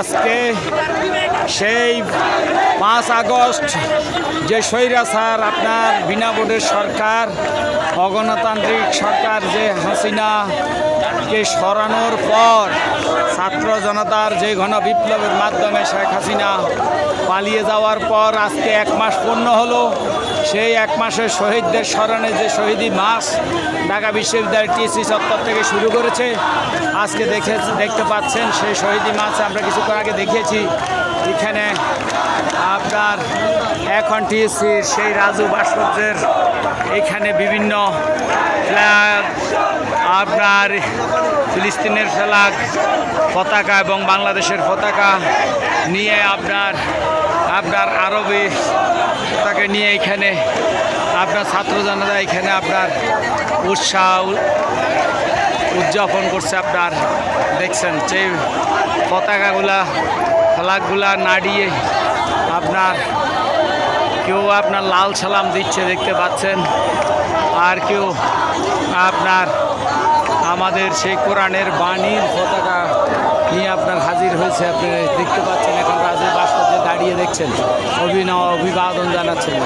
আজকে, সেই পাঁচ আগস্ট যে স্বৈরাচার আপনার বিনা ভোটের সরকার, অগণতান্ত্রিক সরকার যে হাসিনাকে সরানোর পর ছাত্র জনতার যে ঘন বিপ্লবের মাধ্যমে শেখ হাসিনা পালিয়ে যাওয়ার পর আজকে এক মাস পূর্ণ হলো। সেই এক মাসের শহীদদের স্মরণে যে শহীদি মাস ঢাকা বিশ্ববিদ্যালয় টিএসসি চত্বর থেকে শুরু করেছে, আজকে দেখে দেখতে পাচ্ছেন সেই শহীদি মাছ আমরা কিছুক্ষণ আগে দেখিয়েছি। এখানে আপনার এখন টিএসসির সেই রাজু ভাস্কর্যের এখানে বিভিন্ন ফ্ল্যাগ, আপনার ফিলিস্তিনের ফ্ল্যাগ পতাকা এবং বাংলাদেশের পতাকা নিয়ে আপনার আপনার আরবি পতাকা নিয়ে এখানে আপনার ছাত্র জনতা এখানে আপনার উৎসাহ উদযাপন করছে আপনার, দেখছেন সেই পতাকাগুলা, ফ্ল্যাগগুলা নাড়িয়ে আপনার কেউ আপনার লাল সালাম দিচ্ছে দেখতে পাচ্ছেন, আর কেউ আপনার আমাদের সেই কোরআনের বাণীর পতাকা নিয়ে আপনার হাজির হয়েছে আপনি দেখতে পাচ্ছেন এখন রাজের ভাস্কর্যে দাঁড়িয়ে দেখছেন। অভিনয় অভিবাদন জানাচ্ছেন।